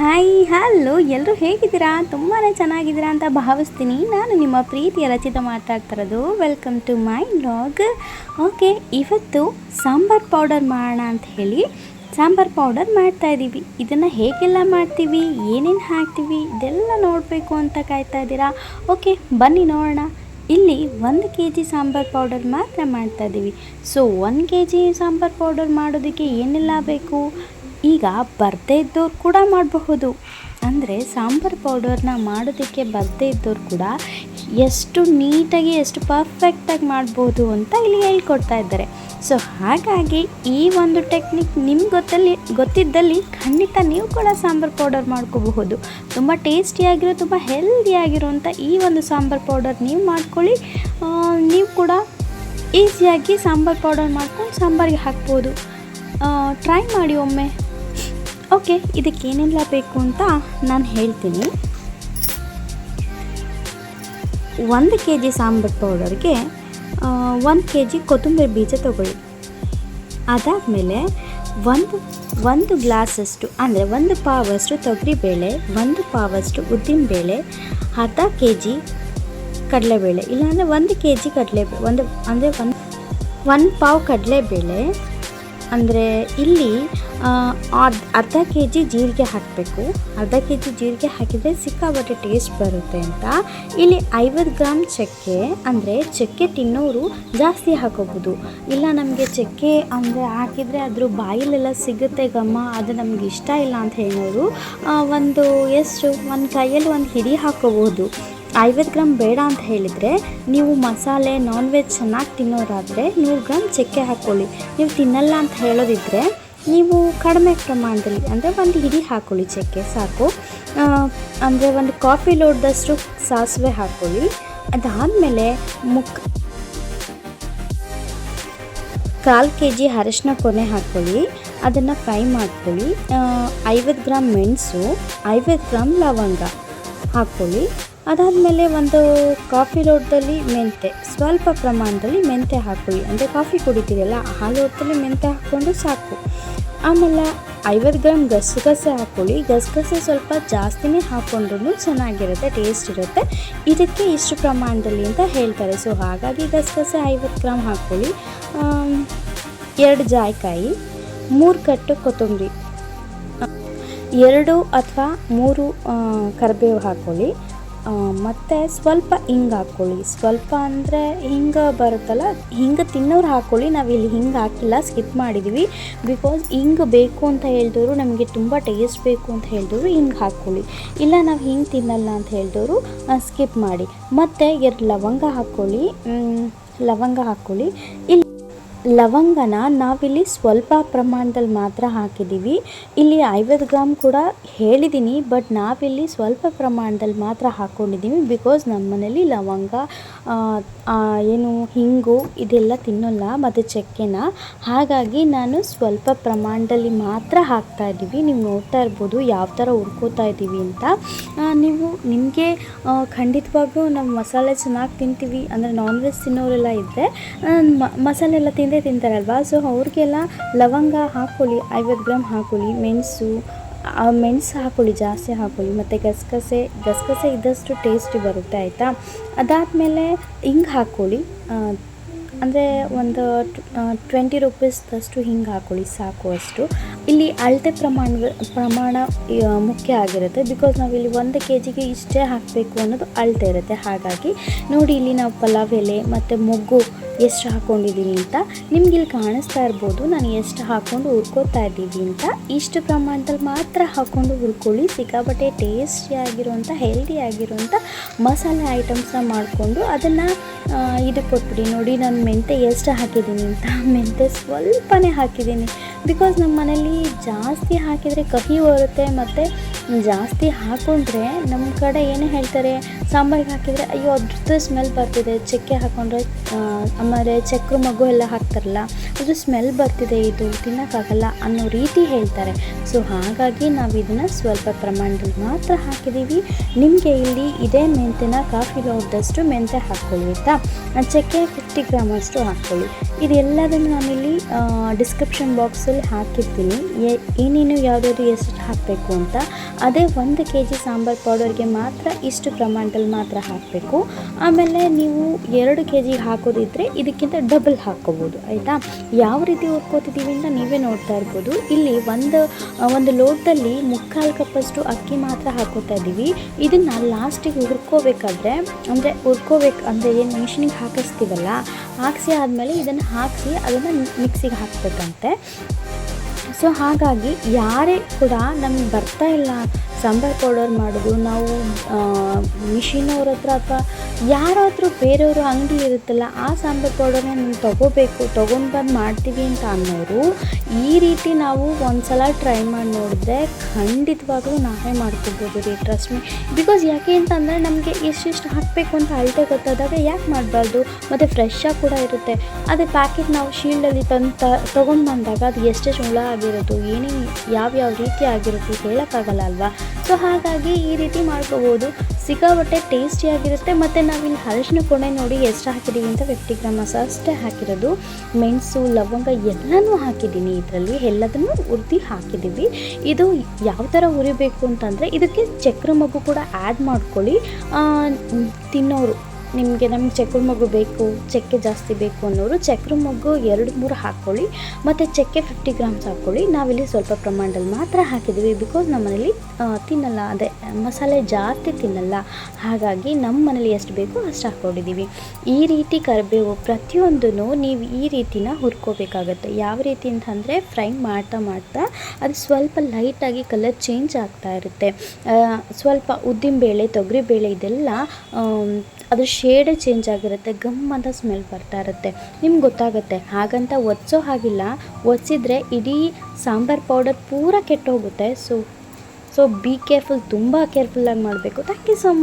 Hi hello ಎಲ್ಲರೂ ಹೇಗಿದ್ದೀರಾ? ತುಂಬಾ ಚೆನ್ನಾಗಿದ್ದೀರಾ ಅಂತ ಭಾವಿಸ್ತೀನಿ. ನಾನು ನಿಮ್ಮ ಪ್ರೀತಿಯ ರಚಿತ ಮಾತಾಡ್ತಾ ಇರೋದು welcome to my blog okay ಇವತ್ತು ಸಾಂಬಾರ್ ಪೌಡರ್ ಮಾಡೋಣ ಅಂತ ಹೇಳಿ ಸಾಂಬಾರ್ ಪೌಡರ್ ಮಾಡ್ತಾ ಇದ್ದೀವಿ ಇದನ್ನು ಹೇಗೆಲ್ಲ ಮಾಡ್ತೀವಿ? ಏನೇನು ಹಾಕ್ತೀವಿ? ಇದೆಲ್ಲ ನೋಡಬೇಕು ಅಂತ ಕಾಯ್ತಾ ಇದ್ದೀರಾ? ಓಕೆ ಬನ್ನಿ ನೋಡೋಣ. ಇಲ್ಲಿ ಒಂದು ಕೆ ಜಿ ಸಾಂಬಾರ್ ಪೌಡರ್ ಮಾತ್ರ ಮಾಡ್ತಾ ಇದ್ದೀವಿ ಸೊ ಒಂದು ಕೆ ಜಿ ಸಾಂಬಾರ್ ಪೌಡರ್ ಮಾಡೋದಕ್ಕೆ ಏನೆಲ್ಲ ಬೇಕು? ಈಗ ಬರದೇ ಇದ್ದವ್ರು ಕೂಡ ಮಾಡಬಹುದು. ಅಂದರೆ ಸಾಂಬಾರು ಪೌಡರ್ನ ಮಾಡೋದಕ್ಕೆ ಬರದೇ ಇದ್ದವ್ರು ಕೂಡ ಎಷ್ಟು ನೀಟಾಗಿ, ಎಷ್ಟು ಪರ್ಫೆಕ್ಟಾಗಿ ಮಾಡ್ಬೋದು ಅಂತ ಇಲ್ಲಿ ಹೇಳ್ಕೊಡ್ತಾ ಇದ್ದಾರೆ. ಸೊ ಹಾಗಾಗಿ ಈ ಒಂದು ಟೆಕ್ನಿಕ್ ನಿಮ್ಗೆ ಗೊತ್ತಲ್ಲಿ, ಗೊತ್ತಿದ್ದಲ್ಲಿ ಖಂಡಿತ ನೀವು ಕೂಡ ಸಾಂಬಾರು ಪೌಡರ್ ಮಾಡ್ಕೋಬಹುದು. ತುಂಬ ಟೇಸ್ಟಿಯಾಗಿರೋ ತುಂಬ ಹೆಲ್ದಿಯಾಗಿರುವಂಥ ಈ ಒಂದು ಸಾಂಬಾರು ಪೌಡರ್ ನೀವು ಮಾಡ್ಕೊಳ್ಳಿ. ನೀವು ಕೂಡ ಈಸಿಯಾಗಿ ಸಾಂಬಾರು ಪೌಡರ್ ಮಾಡ್ಕೊಂಡು ಸಾಂಬಾರಿಗೆ ಹಾಕ್ಬೋದು. ಟ್ರೈ ಮಾಡಿ ಒಮ್ಮೆ. ಓಕೆ ಇದಕ್ಕೆ ಏನೆಲ್ಲ ಬೇಕು ಅಂತ ನಾನು ಹೇಳ್ತೀನಿ. ಒಂದು ಕೆ ಜಿ ಸಾಂಬಾರು ಪೌಡರ್ಗೆ ಒಂದು ಕೆ ಜಿ ಕೊತ್ತಂಬರಿ ಬೀಜ ತೊಗೊಳ್ಳಿ. ಅದಾದಮೇಲೆ ಒಂದು ಒಂದು ಗ್ಲಾಸಷ್ಟು, ಅಂದರೆ ಒಂದು ಪಾವಷ್ಟು ತೊಗರಿಬೇಳೆ, ಒಂದು ಪಾವಷ್ಟು ಉದ್ದಿನಬೇಳೆ, ಅರ್ಧ ಕೆ ಜಿ ಕಡಲೆಬೇಳೆ, ಇಲ್ಲಾಂದರೆ ಒಂದು ಕೆ ಜಿ ಕಡಲೆ ಒಂದು, ಅಂದರೆ ಒಂದು ಒಂದು ಪಾವು ಕಡಲೆಬೇಳೆ, ಅಂದರೆ ಇಲ್ಲಿ ಅರ್ಧ ಕೆ ಜಿ ಜೀರಿಗೆ ಹಾಕಬೇಕು. ಅರ್ಧ ಕೆ ಜಿ ಜೀರಿಗೆ ಹಾಕಿದರೆ ಸಿಕ್ಕಾಪಟ್ಟೆ ಟೇಸ್ಟ್ ಬರುತ್ತೆ ಅಂತ. ಇಲ್ಲಿ ಐವತ್ತು ಗ್ರಾಮ್ ಚಕ್ಕೆ, ಅಂದರೆ ಚಕ್ಕೆ ತಿನ್ನೋರು ಜಾಸ್ತಿ ಹಾಕೋಬೋದು. ಇಲ್ಲ ನಮಗೆ ಚಕ್ಕೆ ಅಂದರೆ ಹಾಕಿದರೆ ಅದ್ರ ಬಾಯಲ್ಲೆಲ್ಲ ಸಿಗುತ್ತೆ ಗಮ್ಮ ಅದು ನಮ್ಗೆ ಇಷ್ಟ ಇಲ್ಲ ಅಂತ ಹೇಳೋರು ಒಂದು, ಎಷ್ಟು, ಒಂದು ಕೈಯಲ್ಲಿ ಒಂದು ಹಿಡಿ ಹಾಕೋಬೋದು. ಐವತ್ತು ಗ್ರಾಮ್ ಬೇಡ ಅಂತ ಹೇಳಿದರೆ ನೀವು ಮಸಾಲೆ ನಾನ್ ವೆಜ್ ಚೆನ್ನಾಗಿ ತಿನ್ನೋರಾದರೆ ನೂರು ಗ್ರಾಮ್ ಚಕ್ಕೆ ಹಾಕ್ಕೊಳ್ಳಿ. ನೀವು ತಿನ್ನಲ್ಲ ಅಂತ ಹೇಳೋದಿದ್ರೆ ನೀವು ಕಡಿಮೆ ಪ್ರಮಾಣದಲ್ಲಿ, ಅಂದರೆ ಒಂದು ಹಿಡಿ ಹಾಕ್ಕೊಳ್ಳಿ ಚಕ್ಕೆ, ಸಾಕು. ಅಂದರೆ ಒಂದು ಕಾಫಿ ಲೋಡ್ದಷ್ಟು ಸಾಸಿವೆ ಹಾಕ್ಕೊಳ್ಳಿ ಅದಾದಮೇಲೆ ಮುಕ್ ಕಾಲು ಕೆ ಜಿ ಅರಶಿನ ಕೊನೆ ಹಾಕ್ಕೊಳ್ಳಿ ಅದನ್ನು ಫ್ರೈ ಮಾಡ್ಕೊಳ್ಳಿ. ಐವತ್ತು ಗ್ರಾಮ್ ಮೆಣಸು, ಐವತ್ತು ಗ್ರಾಮ್ ಲವಂಗ ಹಾಕ್ಕೊಳ್ಳಿ ಅದಾದಮೇಲೆ ಒಂದು ಕಾಫಿ ಲೋಟದಲ್ಲಿ ಮೆಂತೆ, ಸ್ವಲ್ಪ ಪ್ರಮಾಣದಲ್ಲಿ ಮೆಂತೆ ಹಾಕೊಳ್ಳಿ ಅಂದರೆ ಕಾಫಿ ಕುಡಿತೀರಲ್ಲ, ಆ ಲೋಟದಲ್ಲಿ ಮೆಂತೆ ಹಾಕ್ಕೊಂಡು ಸಾಕು. ಆಮೇಲೆ ಐವತ್ತು ಗ್ರಾಮ್ ಗಸಗಸೆ ಹಾಕ್ಕೊಳ್ಳಿ. ಗಸಗಸೆ ಸ್ವಲ್ಪ ಜಾಸ್ತಿನೇ ಹಾಕ್ಕೊಂಡ್ರೂ ಚೆನ್ನಾಗಿರುತ್ತೆ ಟೇಸ್ಟ್ ಇರುತ್ತೆ. ಇದಕ್ಕೆ ಇಷ್ಟು ಪ್ರಮಾಣದಲ್ಲಿ ಅಂತ ಹೇಳ್ತಾರೆ. ಸೊ ಹಾಗಾಗಿ ಗಸಗಸೆ ಐವತ್ತು ಗ್ರಾಮ್ ಹಾಕ್ಕೊಳ್ಳಿ. ಎರಡು ಜಾಯಿಕಾಯಿ, ಮೂರು ಕಟ್ಟು ಕೊತ್ತಂಬರಿ, ಎರಡು ಅಥವಾ ಮೂರು ಕರಿಬೇವು ಹಾಕ್ಕೊಳ್ಳಿ. ಮತ್ತು ಸ್ವಲ್ಪ ಹಿಂಗೆ ಹಾಕ್ಕೊಳ್ಳಿ ಸ್ವಲ್ಪ ಅಂದರೆ ಹಿಂಗೆ ಬರುತ್ತಲ್ಲ, ಹಿಂಗೆ ತಿನ್ನೋರು ಹಾಕ್ಕೊಳ್ಳಿ ನಾವಿಲ್ಲಿ ಹಿಂಗೆ ಹಾಕಿಲ್ಲ ಸ್ಕಿಪ್ ಮಾಡಿದ್ವಿ. ಬಿಕಾಸ್ ಹಿಂಗೆ ಬೇಕು ಅಂತ ಹೇಳಿದವರು ನಮಗೆ ತುಂಬ ಟೇಸ್ಟ್ ಬೇಕು ಅಂತ ಹೇಳಿದವರು ಹಿಂಗೆ ಹಾಕ್ಕೊಳ್ಳಿ ಇಲ್ಲ ನಾವು ಹಿಂಗೆ ತಿನ್ನಲ್ಲ ಅಂತ ಹೇಳಿದವರು ಸ್ಕಿಪ್ ಮಾಡಿ. ಮತ್ತು ಎರಡು ಲವಂಗ ಹಾಕ್ಕೊಳ್ಳಿ ಲವಂಗ ಹಾಕ್ಕೊಳ್ಳಿ ಇಲ್ಲಿ ಲವಂಗನ ನಾವಿಲ್ಲಿ ಸ್ವಲ್ಪ ಪ್ರಮಾಣದಲ್ಲಿ ಮಾತ್ರ ಹಾಕಿದ್ದೀವಿ. ಇಲ್ಲಿ ಐವತ್ತು ಗ್ರಾಮ್ ಕೂಡ ಹೇಳಿದ್ದೀನಿ, ಬಟ್ ನಾವಿಲ್ಲಿ ಸ್ವಲ್ಪ ಪ್ರಮಾಣದಲ್ಲಿ ಮಾತ್ರ ಹಾಕ್ಕೊಂಡಿದ್ದೀವಿ ಬಿಕಾಸ್ ನಮ್ಮ ಮನೇಲಿ ಲವಂಗ ಏನು ಹಿಂಗು ಇದೆಲ್ಲ ತಿನ್ನೋಲ್ಲ, ಮತ್ತು ಚಕ್ಕೆನ. ಹಾಗಾಗಿ ನಾನು ಸ್ವಲ್ಪ ಪ್ರಮಾಣದಲ್ಲಿ ಮಾತ್ರ ಹಾಕ್ತಾ ಇದ್ದೀವಿ. ನೀವು ನೋಡ್ತಾ ಇರ್ಬೋದು ಯಾವ ಥರ ಹುರ್ಕೋತಾ ಇದ್ದೀವಿ ಅಂತ. ನೀವು ನಿಮಗೆ ಖಂಡಿತವಾಗ್ಲೂ ನಾವು ಮಸಾಲೆ ಚೆನ್ನಾಗಿ ತಿಂತೀವಿ. ಅಂದರೆ ನಾನ್ ವೆಜ್ ತಿನ್ನೋರೆಲ್ಲ ಇದ್ದರೆ ಮಸಾಲೆ ಎಲ್ಲ ತಿಂದೇ ತಿಂತಾರಲ್ವ? ಸೊ ಅವ್ರಿಗೆಲ್ಲ ಲವಂಗ ಹಾಕ್ಕೊಳ್ಳಿ ಐವತ್ತು ಗ್ರಾಮ್ ಹಾಕ್ಕೊಳ್ಳಿ ಮೆಣಸು, ಆ ಮೆಣಸು ಹಾಕ್ಕೊಳ್ಳಿ ಜಾಸ್ತಿ ಹಾಕ್ಕೊಳ್ಳಿ ಮತ್ತು ಗಸಗಸೆ ಗಸಗಸೆ ಇದ್ದಷ್ಟು ಟೇಸ್ಟಿ ಬರುತ್ತೆ, ಆಯಿತಾ? ಅದಾದಮೇಲೆ ಹಿಂಗೆ ಹಾಕ್ಕೊಳ್ಳಿ ಅಂದರೆ ಒಂದು ಟ್ವೆಂಟಿ ರುಪೀಸ್ದಷ್ಟು ಹಿಂಗೆ ಹಾಕ್ಕೊಳ್ಳಿ ಸಾಕು ಅಷ್ಟು. ಇಲ್ಲಿ ಅಳತೆ ಪ್ರಮಾಣ ಪ್ರಮಾಣ ಮುಖ್ಯ ಆಗಿರುತ್ತೆ. ಬಿಕಾಸ್ ನಾವಿಲ್ಲಿ ಒಂದು ಕೆ ಜಿಗೆ ಇಷ್ಟೇ ಹಾಕಬೇಕು ಅನ್ನೋದು ಅಳತೆ ಇರುತ್ತೆ. ಹಾಗಾಗಿ ನೋಡಿ ಇಲ್ಲಿ ನಾವು ಪಲಾವ್ ಎಲೆ ಮತ್ತು ಮೊಗ್ಗು ಎಷ್ಟು ಹಾಕ್ಕೊಂಡಿದ್ದೀನಿ ಅಂತ ನಿಮ್ಗೆ ಇಲ್ಲಿ ಕಾಣಿಸ್ತಾ ಇರ್ಬೋದು. ನಾನು ಎಷ್ಟು ಹಾಕ್ಕೊಂಡು ಹುರ್ಕೋತಾ ಇದ್ದೀವಿ ಅಂತ. ಇಷ್ಟು ಪ್ರಮಾಣದಲ್ಲಿ ಮಾತ್ರ ಹಾಕ್ಕೊಂಡು ಹುರ್ಕೊಳ್ಳಿ. ಸಿಕ್ಕಾಪಟ್ಟೆ ಟೇಸ್ಟಿ ಆಗಿರುವಂಥ ಹೆಲ್ದಿ ಆಗಿರುವಂಥ ಮಸಾಲೆ ಐಟಮ್ಸ್ನ ಮಾಡಿಕೊಂಡು ಅದನ್ನು ಇದು ಕೊಟ್ಬಿಡಿ. ನೋಡಿ, ನಾನು ಮೆಂತೆ ಎಷ್ಟು ಹಾಕಿದ್ದೀನಿ ಅಂತ. ಮೆಂತೆ ಸ್ವಲ್ಪನೇ ಹಾಕಿದ್ದೀನಿ ಬಿಕಾಸ್ ನಮ್ಮ ಮನೇಲಿ ಜಾಸ್ತಿ ಹಾಕಿದರೆ ಕಹಿ ಬರುತ್ತೆ ಮತ್ತು ಜಾಸ್ತಿ ಹಾಕೊಂಡ್ರೆ ನಮ್ಮ ಕಡೆ ಏನು ಹೇಳ್ತಾರೆ, ಸಾಂಬಾರಿಗೆ ಹಾಕಿದರೆ, ಅಯ್ಯೋ, ಅದ್ರದ್ದು ಸ್ಮೆಲ್ ಬರ್ತಿದೆ, ಚಕ್ಕೆ ಹಾಕೊಂಡ್ರೆ ಆಮೇಲೆ ಚಕ್ರ ಮಗು ಎಲ್ಲ ಹಾಕ್ತಾರಲ್ಲ ಅದು ಸ್ಮೆಲ್ ಬರ್ತಿದೆ, ಇದು ತಿನ್ನೋಕ್ಕಾಗಲ್ಲ ಅನ್ನೋ ರೀತಿ ಹೇಳ್ತಾರೆ. ಸೊ ಹಾಗಾಗಿ ನಾವು ಇದನ್ನು ಸ್ವಲ್ಪ ಪ್ರಮಾಣದಲ್ಲಿ ಮಾತ್ರ ಹಾಕಿದ್ದೀವಿ ನಿಮಗೆ ಇಲ್ಲಿ ಇದೇ ಮೆಂತೆನ ಕಾಫಿ ಲೋಟದಷ್ಟು ಮೆಂತೆ ಹಾಕ್ಕೊಳ್ಳಿ ಆಯಿತಾ? ಚಕ್ಕೆ ಫಿಫ್ಟಿ ಗ್ರಾಮ್ ಅಷ್ಟು ಹಾಕ್ಕೊಳ್ಳಿ ಇದೆಲ್ಲದನ್ನು ನಾನಿಲ್ಲಿ ಡಿಸ್ಕ್ರಿಪ್ಷನ್ ಬಾಕ್ಸಲ್ಲಿ ಹಾಕಿರ್ತೀನಿ. ಏನೇನು ಯಾವುದಾದ್ರು ಎಷ್ಟು ಹಾಕಬೇಕು ಅಂತ ಅದೇ ಒಂದು ಕೆ ಜಿ ಸಾಂಬಾರು ಪೌಡರ್ಗೆ ಮಾತ್ರ ಇಷ್ಟು ಪ್ರಮಾಣದಲ್ಲಿ ಮಾತ್ರ ಹಾಕಬೇಕು. ಆಮೇಲೆ ನೀವು ಎರಡು ಕೆ ಜಿ ಹಾಕೋದಿದ್ರೆ ಇದಕ್ಕಿಂತ ಡಬಲ್ ಹಾಕ್ಕೋಬೋದು ಆಯಿತಾ? ಯಾವ ರೀತಿ ಹುರ್ಕೋತಿದ್ದೀವಿ ಅಂತ ನೀವೇ ನೋಡ್ತಾ ಇರ್ಬೋದು. ಇಲ್ಲಿ ಒಂದು ಒಂದು ಲೋಟದಲ್ಲಿ ಮುಕ್ಕಾಲು ಕಪ್ಪಷ್ಟು ಅಕ್ಕಿ ಮಾತ್ರ ಹಾಕೋತಾ ಇದ್ದೀವಿ. ಇದನ್ನು ಲಾಸ್ಟಿಗೆ ಹುರ್ಕೋಬೇಕಾದ್ರೆ, ಅಂದರೆ ಹುರ್ಕೋಬೇಕು, ಅಂದರೆ ಏನು ಮಿಷಿನಿಗೆ ಹಾಕಿಸ್ತೀವಲ್ಲ, ಹಾಕಿಸಿ ಆದಮೇಲೆ ಇದನ್ನು ಹಾಕಿಸಿ ಅದನ್ನು ಮಿಕ್ಸಿಗೆ ಹಾಕಬೇಕಂತೆ. ಸೊ ಹಾಗಾಗಿ ಯಾರೇ ಕೂಡ ನಮ್ಗೆ ಬರ್ತಾ ಇಲ್ಲ ಸಾಂಬಾರು ಪೌಡರ್ ಮಾಡೋದು ನಾವು ಮಿಷಿನವ್ರ ಹತ್ರ ಅಥವಾ ಯಾರಾದರೂ ಬೇರೆಯವರು ಅಂಗಡಿ ಇರುತ್ತಲ್ಲ, ಆ ಸಾಂಬಾರು ಪೌಡರ್ನ ನೀವು ತೊಗೋಬೇಕು, ತೊಗೊಂಡು ಬಂದು ಮಾಡ್ತೀವಿ ಅಂತ ಅನ್ನೋರು, ಈ ರೀತಿ ನಾವು ಒಂದು ಸಲ ಟ್ರೈ ಮಾಡಿ ನೋಡಿದ್ರೆ ಖಂಡಿತವಾಗ್ಲೂ ನಾವೇ ಮಾಡ್ಕೊಬೋದು ರೀ ಟ್ರಸ್ಟ್ ಮೀ ಬಿಕಾಸ್ ಯಾಕೆ ಅಂತಂದರೆ ನಮಗೆ ಎಷ್ಟೆಷ್ಟು ಹಾಕಬೇಕು ಅಂತ ಅಳತೆ ಗೊತ್ತಾದಾಗ ಯಾಕೆ ಮಾಡಬಾರ್ದು? ಮತ್ತು ಫ್ರೆಶ್ಶಾಗಿ ಕೂಡ ಇರುತ್ತೆ. ಅದೇ ಪ್ಯಾಕೆಟ್ ನಾವು ಶೀಲ್ಡಲ್ಲಿ ತಂದು ತೊಗೊಂಡು ಬಂದಾಗ ಅದು ಎಷ್ಟೆಷ್ಟು ಹುಳ ಆಗಿರೋದು ಏನೇನು ಯಾವ್ಯಾವ ರೀತಿ ಆಗಿರುತ್ತೆ ಹೇಳೋಕ್ಕಾಗಲ್ಲ ಅಲ್ವಾ? ಸೊ ಹಾಗಾಗಿ ಈ ರೀತಿ ಮಾಡ್ಕೋಬೋದು. ಸಿಕ್ಕಾಪಟ್ಟೆ ಟೇಸ್ಟಿಯಾಗಿರುತ್ತೆ ಮತ್ತು ನಾವಿಲ್ಲಿ ಅರಿಶಿನ ಕೊಣೆ ನೋಡಿ ಎಷ್ಟು ಹಾಕಿದ್ದೀವಿ ಅಂತ ಫಿಫ್ಟಿ ಗ್ರಾಮಸ್ ಅಷ್ಟೇ ಹಾಕಿರೋದು. ಮೆಣಸು, ಲವಂಗ ಎಲ್ಲನೂ ಹಾಕಿದ್ದೀನಿ ಇದರಲ್ಲಿ. ಎಲ್ಲದನ್ನು ಉರಿದು ಹಾಕಿದ್ದೀವಿ ಇದು ಯಾವ ಥರ ಉರಿಬೇಕು ಅಂತಂದರೆ ಇದಕ್ಕೆ ಚಕ್ರ ಮಗು ಕೂಡ ಆ್ಯಡ್ ಮಾಡ್ಕೊಳ್ಳಿ. ತಿನ್ನೋರು ನಿಮಗೆ ನಮ್ಗೆ ಚಕ್ರ ಮಗು ಬೇಕು, ಚಕ್ಕೆ ಜಾಸ್ತಿ ಬೇಕು ಅನ್ನೋರು ಚಕ್ರ ಮಗು ಎರಡು ಮೂರು ಹಾಕ್ಕೊಳ್ಳಿ ಮತ್ತು ಚಕ್ಕೆ ಫಿಫ್ಟಿ ಗ್ರಾಮ್ಸ್ ಹಾಕ್ಕೊಳ್ಳಿ ನಾವಿಲ್ಲಿ ಸ್ವಲ್ಪ ಪ್ರಮಾಣದಲ್ಲಿ ಮಾತ್ರ ಹಾಕಿದ್ದೀವಿ ಬಿಕಾಸ್ ನಮ್ಮ ಮನೇಲಿ ತಿನ್ನಲ್ಲ. ಅದೇ, ಮಸಾಲೆ ಜಾಸ್ತಿ ತಿನ್ನಲ್ಲ. ಹಾಗಾಗಿ ನಮ್ಮ ಮನೇಲಿ ಎಷ್ಟು ಬೇಕೋ ಅಷ್ಟು ಹಾಕ್ಕೊಂಡಿದ್ದೀವಿ ಈ ರೀತಿ ಕರಿಬೇವು ಪ್ರತಿಯೊಂದೂ ನೀವು ಈ ರೀತಿನ ಹುರ್ಕೋಬೇಕಾಗತ್ತೆ. ಯಾವ ರೀತಿ ಅಂತಂದರೆ ಫ್ರೈ ಮಾಡ್ತಾ ಮಾಡ್ತಾ ಅದು ಸ್ವಲ್ಪ ಲೈಟಾಗಿ ಕಲರ್ ಚೇಂಜ್ ಆಗ್ತಾ ಇರುತ್ತೆ. ಸ್ವಲ್ಪ ಸ್ವಲ್ಪ ಉದ್ದಿನಬೇಳೆ ತೊಗರಿಬೇಳೆ ಇದೆಲ್ಲ ಆಮ್, ಅದು ಶೇಡೇ ಚೇಂಜ್ ಆಗಿರುತ್ತೆ ಗಮ್ ಅಂತ ಸ್ಮೆಲ್ ಬರ್ತಾ ಇರುತ್ತೆ. ನಿಮ್ಗೆ ಗೊತ್ತಾಗುತ್ತೆ ಹಾಗಂತ ಒದಿಸೋ ಹಾಗಿಲ್ಲ. ಒದಿಸಿದ್ರೆ ಇಡೀ ಸಾಂಬಾರ್ ಪೌಡರ್ ಪೂರ ಕೆಟ್ಟೋಗುತ್ತೆ. ಸೊ ಸೊ ಬಿ ಕೇರ್ಫುಲ್ ತುಂಬ ಕೇರ್ಫುಲ್ಲಾಗಿ ಮಾಡಬೇಕು. Thank you so much